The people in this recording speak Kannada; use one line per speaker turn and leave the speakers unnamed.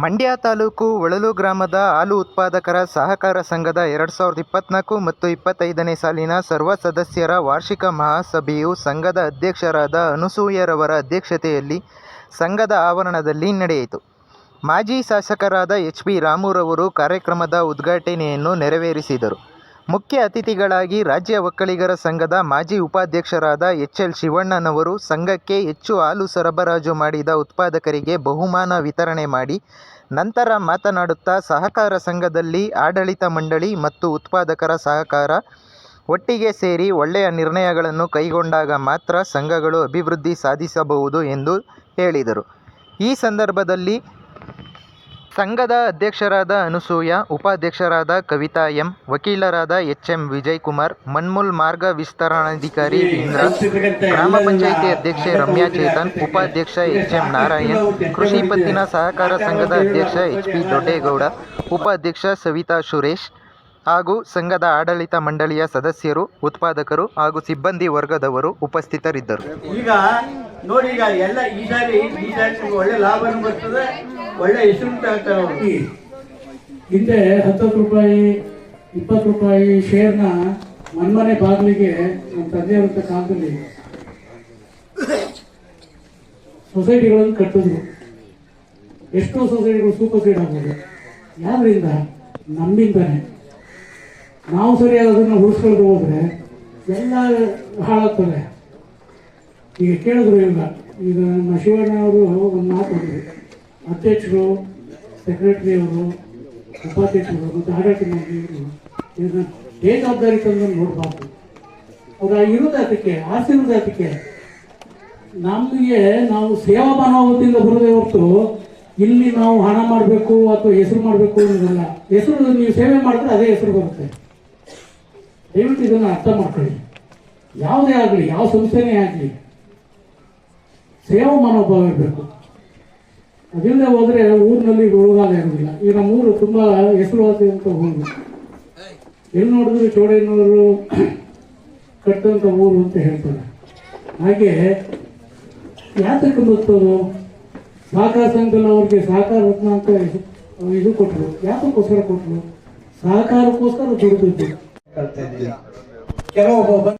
ಮಂಡ್ಯ ತಾಲೂಕು ಒಳಲು ಗ್ರಾಮದ ಹಾಲು ಉತ್ಪಾದಕರ ಸಹಕಾರ ಸಂಘದ ಎರಡು ಸಾವಿರದ ಇಪ್ಪತ್ತ್ನಾಲ್ಕು ಮತ್ತು ಇಪ್ಪತ್ತೈದನೇ ಸಾಲಿನ ಸರ್ವ ಸದಸ್ಯರ ವಾರ್ಷಿಕ ಮಹಾಸಭೆಯು ಸಂಘದ ಅಧ್ಯಕ್ಷರಾದ ಅನುಸೂಯರವರ ಅಧ್ಯಕ್ಷತೆಯಲ್ಲಿ ಸಂಘದ ಆವರಣದಲ್ಲಿ ನಡೆಯಿತು. ಮಾಜಿ ಶಾಸಕರಾದ ಎಚ್ ಪಿ ರಾಮುರವರು ಕಾರ್ಯಕ್ರಮದ ಉದ್ಘಾಟನೆಯನ್ನು ನೆರವೇರಿಸಿದರು. ಮುಖ್ಯ ಅತಿಥಿಗಳಾಗಿ ರಾಜ್ಯ ಒಕ್ಕಲಿಗರ ಸಂಘದ ಮಾಜಿ ಉಪಾಧ್ಯಕ್ಷರಾದ ಎಚ್ ಎಲ್ ಶಿವಣ್ಣನವರು ಸಂಘಕ್ಕೆ ಹೆಚ್ಚು ಹಾಲು ಸರಬರಾಜು ಮಾಡಿದ ಉತ್ಪಾದಕರಿಗೆ ಬಹುಮಾನ ವಿತರಣೆ ಮಾಡಿ, ನಂತರ ಮಾತನಾಡುತ್ತಾ ಸಹಕಾರ ಸಂಘದಲ್ಲಿ ಆಡಳಿತ ಮಂಡಳಿ ಮತ್ತು ಉತ್ಪಾದಕರ ಸಹಕಾರ ಒಟ್ಟಿಗೆ ಸೇರಿ ಒಳ್ಳೆಯ ನಿರ್ಣಯಗಳನ್ನು ಕೈಗೊಂಡಾಗ ಮಾತ್ರ ಸಂಘಗಳು ಅಭಿವೃದ್ಧಿ ಸಾಧಿಸಬಹುದು ಎಂದು ಹೇಳಿದರು. ಈ ಸಂದರ್ಭದಲ್ಲಿ ಸಂಘದ ಅಧ್ಯಕ್ಷರಾದ ಅನಸೂಯ, ಉಪಾಧ್ಯಕ್ಷರಾದ ಕವಿತಾ ಎಂ, ವಕೀಲರಾದ ಎಚ್ ಎಂ ವಿಜಯಕುಮಾರ್, ಮನ್ಮೂಲ್ ಮಾರ್ಗ ವಿಸ್ತರಣಾಧಿಕಾರಿ ಇಂದ್ರ, ಗ್ರಾಮ ಪಂಚಾಯಿತಿ ಅಧ್ಯಕ್ಷೆ ರಮ್ಯಾ ಚೇತನ್, ಉಪಾಧ್ಯಕ್ಷ ಎಚ್ ಎಂ ನಾರಾಯಣ್, ಕೃಷಿ ಪತ್ತಿನ ಸಹಕಾರ ಸಂಘದ ಅಧ್ಯಕ್ಷ ಎಚ್ ಪಿ ದೊಡ್ಡೇಗೌಡ, ಉಪಾಧ್ಯಕ್ಷ ಸವಿತಾ ಸುರೇಶ್ ಹಾಗೂ ಸಂಘದ ಆಡಳಿತ ಮಂಡಳಿಯ ಸದಸ್ಯರು, ಉತ್ಪಾದಕರು ಹಾಗೂ ಸಿಬ್ಬಂದಿ ವರ್ಗದವರು ಉಪಸ್ಥಿತರಿದ್ದರು.
ಈಗ ನೋಡಿ ಈಗ ಎಲ್ಲ ಈ ಸಾರಿ ಈ ಸಾರಿ ನಿಮ್ಗೆ ಒಳ್ಳೆ ಲಾಭನೂ ಬರ್ತದೆ, ಒಳ್ಳೆ ಹೆಸರು
ಹಿಂದೆ ಹತ್ತತ್ತು ರೂಪಾಯಿ, ಇಪ್ಪತ್ತು ರೂಪಾಯಿ ಶೇರ್ನ ಮನ್ಮನೆ ಬಾಗಿಲಿಗೆ ನಮ್ಮ ತಂದೆಯವರ ಕಾಲದಲ್ಲಿ ಸೊಸೈಟಿಗಳನ್ನು ಕಟ್ಟಿದ್ರು. ಎಷ್ಟೋ ಸೊಸೈಟಿಗಳು ಸೂಪರ್ ಸೈಡ್ ಆಗೋದು ಯಾರಿಂದ ನಮ್ಮಿಂದಾನೆ. ನಾವು ಸರಿಯಾಗಿ ಅದನ್ನು ಉಳಿಸ್ಕೊಂಡು ಹೋದ್ರೆ ಎಲ್ಲ ಹಾಳಾಗ್ತದೆ. ಈಗ ಕೇಳಿದ್ರು ಇಲ್ಲ ಈಗ ನಮ್ಮ ಶಿವಣ್ಣ ಅವರು ಒಂದು ಮಾತು ಹೇಳಿದ್ರು. ಅಧ್ಯಕ್ಷರು ಸೆಕ್ರೆಟರಿ ಅವರು, ಉಪಾಧ್ಯಕ್ಷರು ಮತ್ತು ಆಡಳಿತ ಮಂತ್ರಿಯವರು ಇದನ್ನ ಬೇಜವಾಬ್ದಾರಿ ತಂದು ನೋಡಬಾರ್ದು. ಅವ್ರು ಇರೋದು ಆಸೆ ನಮಗೆ ನಾವು ಸೇವಾ ಮನೋಭಾವದಿಂದ ಬರೋದೇ ಹೊರತು ಇಲ್ಲಿ ನಾವು ಹಣ ಮಾಡಬೇಕು ಅಥವಾ ಹೆಸರು ಮಾಡಬೇಕು ಅನ್ನೋದಲ್ಲ. ಹೆಸರು ನೀವು ಸೇವೆ ಮಾಡಿದ್ರೆ ಅದೇ ಹೆಸರು ಬರುತ್ತೆ. ದಯವಿಟ್ಟು ಇದನ್ನು ಅರ್ಥ ಮಾಡ್ಕೊಳ್ಳಿ. ಯಾವುದೇ ಆಗಲಿ, ಯಾವ ಸಂಸ್ಥೆನೇ ಆಗಲಿ ಸೇವಾ ಮನೋಭಾವ ಇರಬೇಕು. ಅದಿಲ್ಲದೆ ಹೋದ್ರೆ ಊರಿನಲ್ಲಿ ಉಳುಗಾಲ ಇರೋದಿಲ್ಲ ಈಗ ನಮ್ಮೂರು ಊರು ಹೆಸರುವಾಸಿ ಅಂತ ಊರು ಎಲ್ಲಿ ನೋಡಿದ್ರು ಚೋಡೇನವರು ಕಟ್ಟಂತ ಊರು ಅಂತ ಹೇಳ್ತಾರೆ. ಹಾಗೆ ಯಾತಕ್ಕೆ ಗೊತ್ತದು ಸಹಕಾರ ಸಂಘದಲ್ಲಿ ಅವ್ರಿಗೆ ಸಹಕಾರ ರತ್ನ ಅಂತ ಇದು ಕೊಟ್ಟರು ಯಾತಕ್ಕೋಸ್ಕರ ಕೊಟ್ಟರು ಸಹಕಾರಕ್ಕೋಸ್ಕರ ದುಡಿದಿದ್ದು.
ಕೆಲವೊಬ್ಬ